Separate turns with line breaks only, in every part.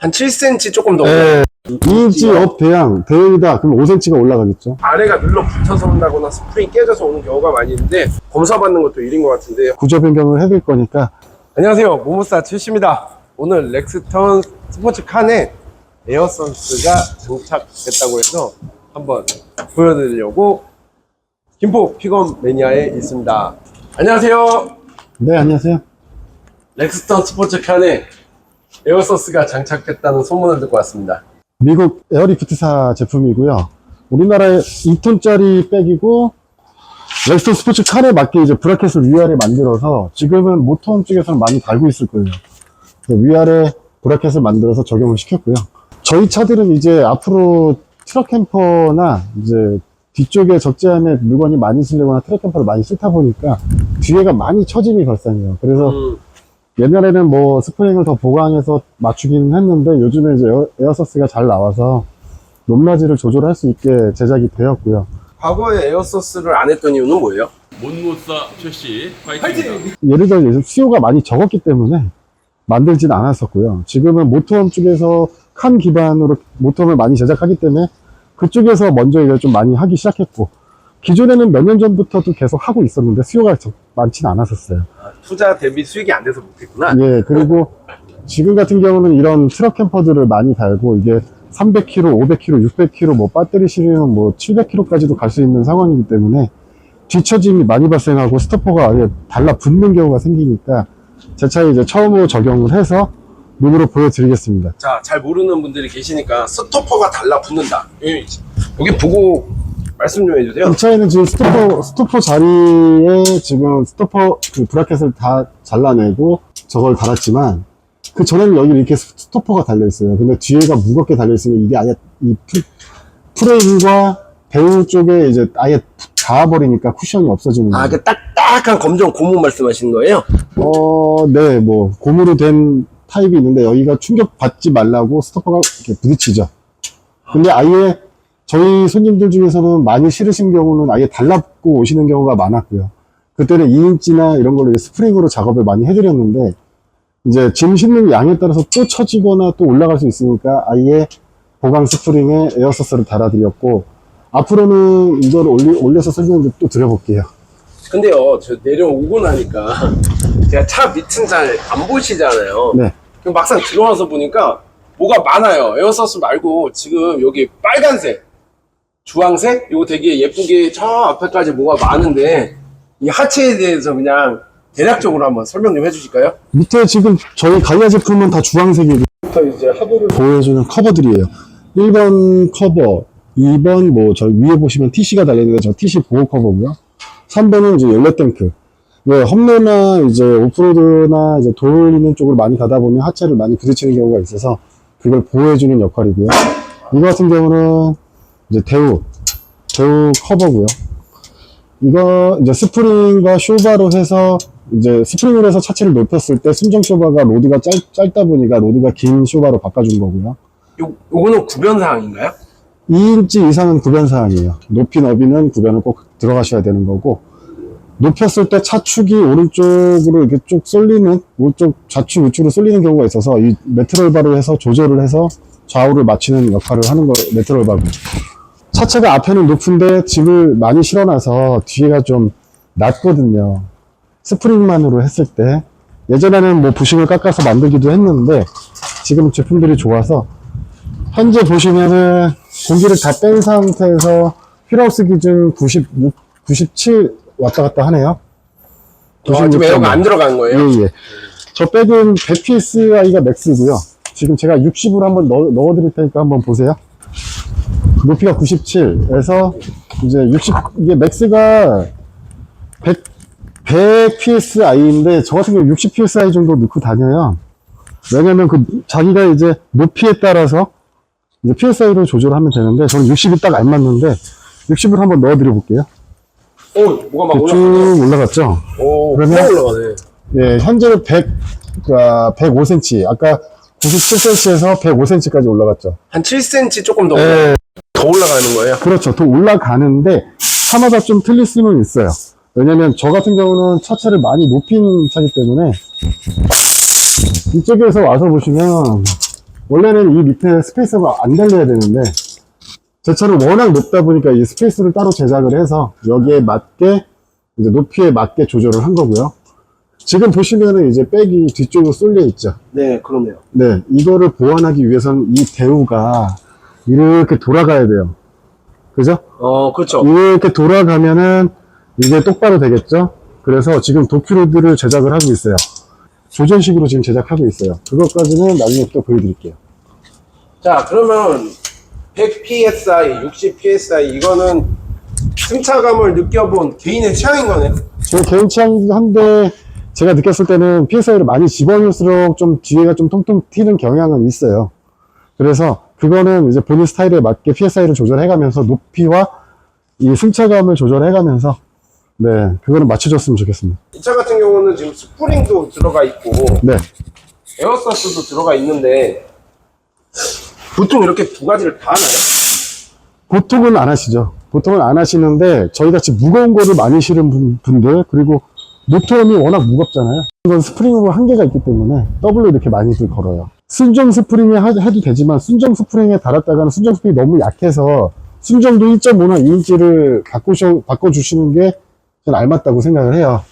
한 7cm 조금 더
네. 2인치 업 대양, 대형이다. 그럼 5cm가 올라가겠죠.
아래가 눌러 붙어서 온다거나 스프링 깨져서 오는 경우가 많이 있는데 검사받는 것도 일인 것 같은데
구조 변경을 해드릴 거니까
안녕하세요 모모사 최씨입니다 오늘 렉스턴 스포츠 칸에 에어선스가 장착됐다고 해서 한번 보여드리려고 김포 픽업 매니아에 있습니다 안녕하세요
네, 안녕하세요.
렉스턴 스포츠 칸에 에어선스가 장착됐다는 소문을 듣고 왔습니다
미국 에어리프트사 제품이고요. 우리나라의 2톤짜리 백이고 렉스턴 스포츠 칸에 맞게 이제 브라켓을 위아래 만들어서 지금은 모터홈 쪽에서는 많이 달고 있을 거예요. 위아래 브라켓을 만들어서 적용을 시켰고요. 저희 차들은 이제 앞으로 트럭 캠퍼나 이제 뒤쪽에 적재함에 물건이 많이 실리거나 트럭 캠퍼를 많이 싣다 보니까 뒤에가 많이 처짐이 발생해요. 그래서
음,
옛날에는 뭐 스프링을 더 보강해서 맞추기는 했는데 요즘에 이제 에어, 에어 서스가 잘 나와서 높낮이를 조절할 수 있게 제작이 되었고요.
과거에 에어소스를 안 했던 이유는 뭐예요?
못못사 최씨 화이팅입니다.
예를 들어 요즘 수요가 많이 적었기 때문에 만들진 않았었고요. 지금은 모터홈 쪽에서 칸 기반으로 모터홈을 많이 제작하기 때문에 그쪽에서 먼저 이걸 좀 많이 하기 시작했고 기존에는 몇 년 전부터도 계속 하고 있었는데 수요가 적- 많지는 않았었어요.
투자 대비 수익이 안 돼서 못했구나
예, 그리고 지금 같은 경우는 이런 트럭 캠퍼들을 많이 달고 이게 300km, 500km, 600km, 뭐 배터리 실리면 뭐 700km까지도 갈 수 있는 상황이기 때문에 뒤처짐이 많이 발생하고 스토퍼가 아예 달라붙는 경우가 생기니까 제 차에 이제 처음으로 적용을 해서 눈으로 보여드리겠습니다.
자, 잘 모르는 분들이 계시니까 스토퍼가 달라붙는다. 여기 보고 말씀 좀 해주세요.
이 차에는 지금 스토퍼, 스토퍼 자리에 지금 스토퍼 그 브라켓을 다 잘라내고 저걸 달았지만 그 전에는 여기 이렇게 스- 스토퍼가 달려있어요. 근데 뒤에가 무겁게 달려있으면 이게 아예 이 프, 프레임과 배우 쪽에 이제 아예 닿아버리니까 쿠션이 없어지는
아,
거예요.
그 딱딱한 검정 고무 말씀하시는 거예요?
어, 네, 뭐 고무로 된 타입이 있는데 여기가 충격 받지 말라고 스토퍼가 이렇게 부딪히죠. 근데 아예 저희 손님들 중에서는 많이 실으신 경우는 아예 달라붙고 오시는 경우가 많았고요. 그때는 2인치나 이런 걸로 스프링으로 작업을 많이 해드렸는데 이제 짐 싣는 양에 따라서 또 처지거나 또 올라갈 수 있으니까 아예 보강 스프링에 에어서스를 달아드렸고 앞으로는 이걸 올리, 올려서 설명을 또 드려볼게요.
근데요, 저 내려오고 나니까 제가 차 밑은 잘 안 보시잖아요.
네.
그럼 막상 들어와서 보니까 뭐가 많아요. 에어서스 말고 지금 여기 빨간색, 주황색, 이거 되게 예쁘게 저 앞에까지 뭐가 많은데 이 하체에 대해서 그냥 대략적으로 한번 설명 좀 해주실까요?
밑에 지금 저희 가이아 제품은 다 주황색이고
부터 이제 하부를
보여주는 커버들이에요. 1번 커버, 2번 뭐 저 위에 보시면 TC가 달려있는데 저 TC 보호 커버고요. 3번은 이제 연료 탱크. 왜 험로나 이제 오프로드나 이제 돌리는 쪽을 많이 가다 보면 하체를 많이 부딪히는 경우가 있어서 그걸 보호해주는 역할이고요. 이거 같은 경우는 이제 대우, 대우 커버고요. 이거 이제 스프링과 쇼바로 해서 이제 스프링을 해서 차체를 높였을 때 순정 쇼바가 로드가 짧, 짧다 보니까 로드가 긴 쇼바로 바꿔준 거고요.
요, 요거는 구변 사항인가요?
2인치 이상은 구변 사항이에요. 높이 너비는 구변을 꼭 들어가셔야 되는 거고 높였을 때 차축이 오른쪽으로 이렇게 쭉 쏠리는 오른쪽 좌측 우측으로 쏠리는 경우가 있어서 이 메트롤 바로 해서 조절을 해서 좌우를 맞추는 역할을 하는 거 메트롤 바고 차체가 앞에는 높은데 짐을 많이 실어놔서 뒤에가 좀 낮거든요. 스프링만으로 했을 때 예전에는 뭐 부싱을 깎아서 만들기도 했는데 지금 제품들이 좋아서 현재 보시면은 공기를 다 뺀 상태에서 휠하우스 기준 96, 97 왔다 갔다 하네요.
아, 지금 에어가 안 들어간 거예요?
예, 예. 저 백은 100psi가 맥스고요. 지금 제가 60으로 한번 넣어, 넣어 드릴 테니까 한번 보세요. 높이가 97에서 이제 60, 이게 맥스가 100, 100psi인데 저 같은 경우 60psi 정도 넣고 다녀요. 왜냐면 그 자기가 이제 높이에 따라서 이제 PSI로 조절하면 되는데 저는 60이 딱 안 맞는데 60을 한번 넣어드려 볼게요.
오, 뭐가 막
쭉. 올라갔죠?
오,
그러면-
올라가네.
예, 현재는 100, 아, 105cm. 아까 97cm에서 105cm까지 올라갔죠.
한 7cm 조금 더, 올라,
예,
더 올라가는 거예요.
그렇죠. 더 올라가는데 차마다 좀 틀릴 수는 있어요. 왜냐면 저 같은 경우는 차체를 많이 높인 차기 때문에 이쪽에서 와서 보시면 원래는 이 밑에 스페이스가 안 달려야 되는데 제 차는 워낙 높다 보니까 이 스페이스를 따로 제작을 해서 여기에 맞게 이제 높이에 맞게 조절을 한 거고요. 지금 보시면은 이제 백이 뒤쪽으로 쏠려 있죠.
네, 그러네요.
네, 이거를 보완하기 위해서는 이 대우가 이렇게 돌아가야 돼요. 그죠?
어, 그렇죠.
이렇게 돌아가면은 이게 똑바로 되겠죠? 그래서 지금 도큐로드를 제작을 하고 있어요. 조전식으로 지금 제작하고 있어요. 그것까지는 나중에 또 보여드릴게요.
자, 그러면 100 psi, 60 psi 이거는 승차감을 느껴본 개인의 취향인 거네.
제 개인 취향한데 제가 느꼈을 때는 PSI를 많이 집어넣을수록 좀 뒤에가 좀 통통 튀는 경향은 있어요. 그래서 그거는 이제 본인 스타일에 맞게 PSI를 조절해가면서 높이와 이 승차감을 조절해가면서 네, 그거는 맞춰줬으면 좋겠습니다.
이 차 같은 경우는 지금 스프링도 들어가 있고
네.
에어서스도 들어가 있는데 보통 이렇게 두 가지를 다 하나요?
보통은 안 하시죠. 보통은 안 하시는데 저희 같이 무거운 거를 많이 실은 분- 분들 그리고 노트엄이 워낙 무겁잖아요. 이건 스프링으로 한계가 있기 때문에 더블로 이렇게 많이들 걸어요. 순정 스프링에 하- 해도 되지만 순정 스프링에 달았다가는 순정 스프링이 너무 약해서 순정도 1.5나 2인치를 바꾸셔, 바꿔주시는 게 저는 알맞다고 생각을 해요.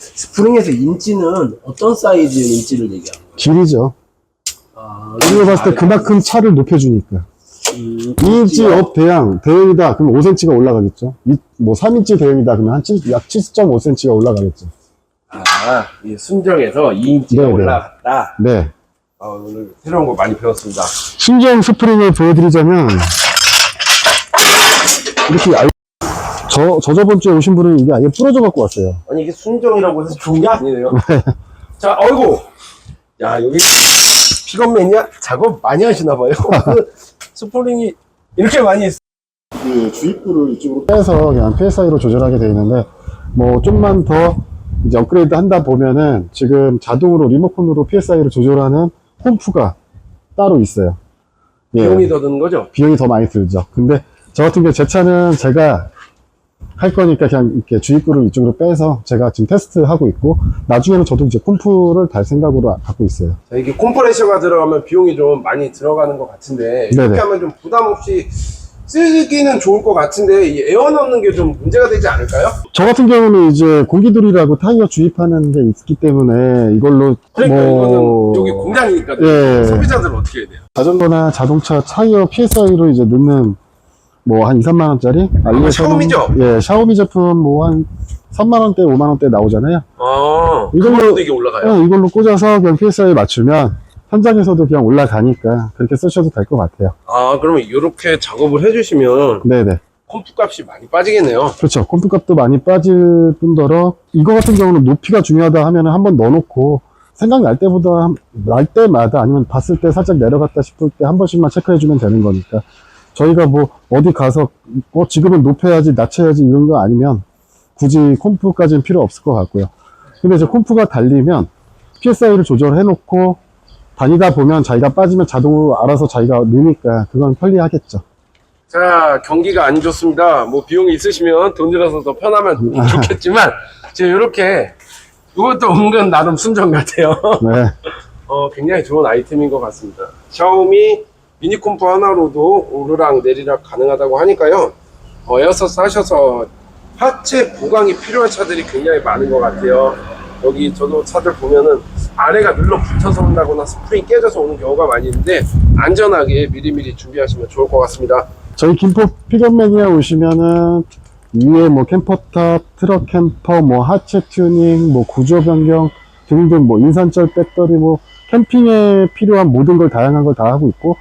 스프링에서 인치는 어떤 사이즈 인치를 얘기하는 거예요?
길이죠.
아,
우리가 봤을 때 그만큼 차를 높여주니까.
음,
2인치 업 대양, 대형이다. 그럼 5cm가 올라가겠죠. 이, 뭐 3인치 대형이다. 그러면 한 7, 약 7.5cm가 올라가겠죠.
아, 이 순정에서 2인치가
네, 네.
올라갔다.
네.
아, 오늘 새로운 거 많이 배웠습니다.
순정 스프링을 보여드리자면, 이렇게 알, 저, 저 저번 주에 오신 분은 이게 아예 부러져 갖고 왔어요.
아니 이게 순정이라고 해서 좋은 게 아니네요. 자, 어이구. 야, 여기 매니아 작업 많이 하시나 봐요. 스프링이 이렇게 많이 있...
그 주입구를 이쪽으로 빼서 그냥 PSI로 조절하게 되어 있는데, 뭐 좀만 더 이제 업그레이드 한다 보면은 지금 자동으로 리모컨으로 PSI를 조절하는 홈프가 따로 있어요. 예.
비용이 더 드는 거죠?
비용이 더 많이 들죠. 근데 저 같은 경우 제 차는 제가 할 거니까 그냥 이렇게 주입구를 이쪽으로 빼서 제가 지금 테스트하고 있고 나중에는 저도 이제 콤프를 달 생각으로 갖고 있어요.
자, 이게 콤프레셔가 들어가면 비용이 좀 많이 들어가는 것 같은데 이렇게
네네.
하면 좀 부담 없이 쓰기는 좋을 것 같은데 이 에어 넣는 게 좀 문제가 되지 않을까요?
저 같은 경우는 이제 공기돌이라고 타이어 주입하는 게 있기 때문에 이걸로
그러니까
뭐
이거는 여기 공장이니까
예.
소비자들은 어떻게 해야 돼요?
자전거나 자동차 타이어 PSI로 이제 넣는 뭐 한 2, 3만 원짜리
샤오미죠?
예, 샤오미 제품 뭐 한 3만 원대, 5만 원대 나오잖아요.
아,
이걸로-
이게 올라가요?
그냥 이걸로 꽂아서 그냥 PSI 맞추면 현장에서도 그냥 올라가니까 그렇게 쓰셔도 될 것 같아요.
아, 그러면 이렇게 작업을 해주시면
네네.
콤프 값이 많이 빠지겠네요.
그렇죠. 컴퓨값도 많이 빠질 뿐더러 이거 같은 경우는 높이가 중요하다 하면 한 번 넣어놓고 생각날 때보다 날 때마다 아니면 봤을 때 살짝 내려갔다 싶을 때 한 번씩만 체크해주면 되는 거니까 저희가 뭐 어디 가서 어 지금은 높여야지 낮춰야지 이런 거 아니면 굳이 콤프까지는 필요 없을 것 같고요. 근데 이제 콤프가 달리면 PSI를 조절해놓고 다니다 보면 자기가 빠지면 자동으로 알아서 자기가 느니까 그건 편리하겠죠.
자, 경기가 안 좋습니다. 뭐 비용이 있으시면 돈 들여서 더 편하면 좋겠지만 지금 이렇게 이것도 은근 나름 순정 같아요.
네.
어, 굉장히 좋은 아이템인 것 같습니다. 샤오미 미니 콤프 하나로도 오르락 내리락 가능하다고 하니까요. 어, 에어서스 하셔서 하체 보강이 필요한 차들이 굉장히 많은 것 같아요. 여기 저도 차들 보면은 아래가 눌러 붙어서 온다거나 스프링 깨져서 오는 경우가 많이 있는데 안전하게 미리미리 준비하시면 좋을 것 같습니다.
저희 김포 픽업 매니아 오시면은 위에 뭐 캠퍼탑, 트럭 캠퍼, 뭐 하체 튜닝, 뭐 구조 변경 등등 뭐 인산철 배터리 뭐 캠핑에 필요한 모든 걸 다양한 걸 다 하고 있고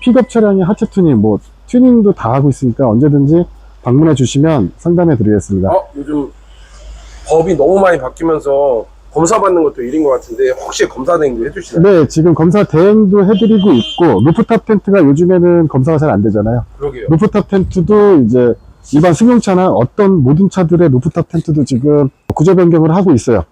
픽업 차량의 하체 튜닝 뭐 튜닝도 다 하고 있으니까 언제든지 방문해 주시면 상담해 드리겠습니다.
어, 요즘 법이 너무 많이 바뀌면서 검사 받는 것도 일인 것 같은데 혹시 검사 대행도 해주시나요?
네, 지금 검사 대행도 해드리고 있고 루프탑 텐트가 요즘에는 검사가 잘 안 되잖아요.
그러게요.
루프탑 텐트도 이제 일반 승용차나 어떤 모든 차들의 루프탑 텐트도 지금 구조 변경을 하고 있어요.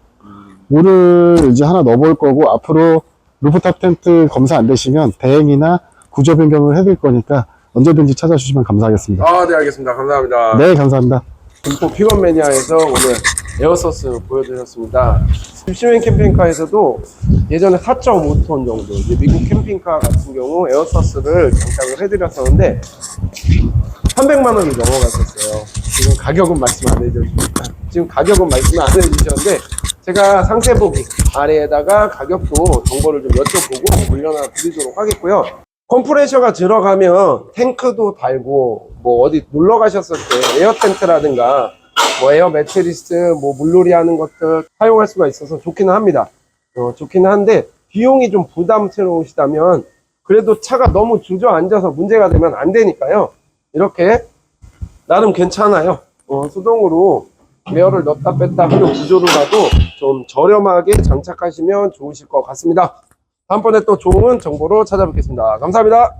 오늘 이제 하나 넣어볼 거고 앞으로 루프탑 텐트 검사 안 되시면 대행이나 구조 변경을 해드릴 거니까 언제든지 찾아주시면 감사하겠습니다.
아, 네, 알겠습니다. 감사합니다.
네, 감사합니다.
김포 픽업 매니아에서 오늘 에어서스 보여드렸습니다. 집시맨 캠핑카에서도 예전에 4.5톤 정도 이제 미국 캠핑카 같은 경우 에어서스를 장착을 해드렸었는데 300만 원이 넘어갔었어요. 지금 가격은 말씀 안 해주셨습니다. 지금 가격은 말씀 안 해주셨는데 제가 상세 보기 아래에다가 가격도 정보를 좀 여쭤보고 올려놔 드리도록 하겠고요. 컴프레셔가 들어가면 탱크도 달고 뭐 어디 놀러 가셨을 때 에어 텐트라든가 뭐 에어 매트리스 뭐 물놀이 하는 것들 사용할 수가 있어서 좋기는 합니다. 어, 좋기는 한데 비용이 좀 부담스러우시다면 그래도 차가 너무 주저앉아서 문제가 되면 안 되니까요. 이렇게 나름 괜찮아요. 어, 수동으로 에어를 넣었다 뺐다 하는 구조로라도 좀 저렴하게 장착하시면 좋으실 것 같습니다. 다음번에 또 좋은 정보로 찾아뵙겠습니다. 감사합니다.